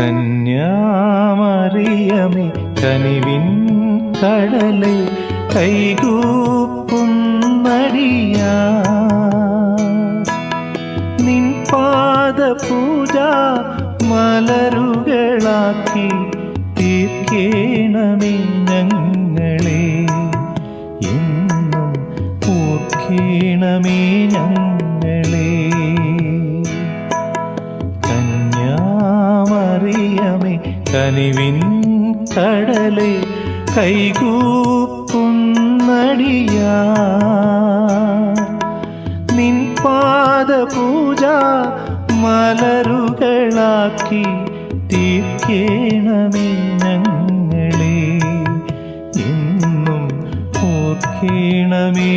കന്യാമറിയമേ കനിവിൻ കടലെ കൈകൂപ്പുന്നടിയാ നിൻ പാദ പൂജ മലരുകളാക്കി തീർക്കേണമേ ഞങ്ങളെ. എന്നും ഓർക്കേണമേ ഞങ്ങളെ കനിവിൻ കടലെ കൈകൂപ്പുന്നടിയാ. നിൻ പാദ പൂജ മലരുകളാക്കി തീർക്കേണമേ ഞങ്ങളെ. എന്നും ഓർക്കേണമേ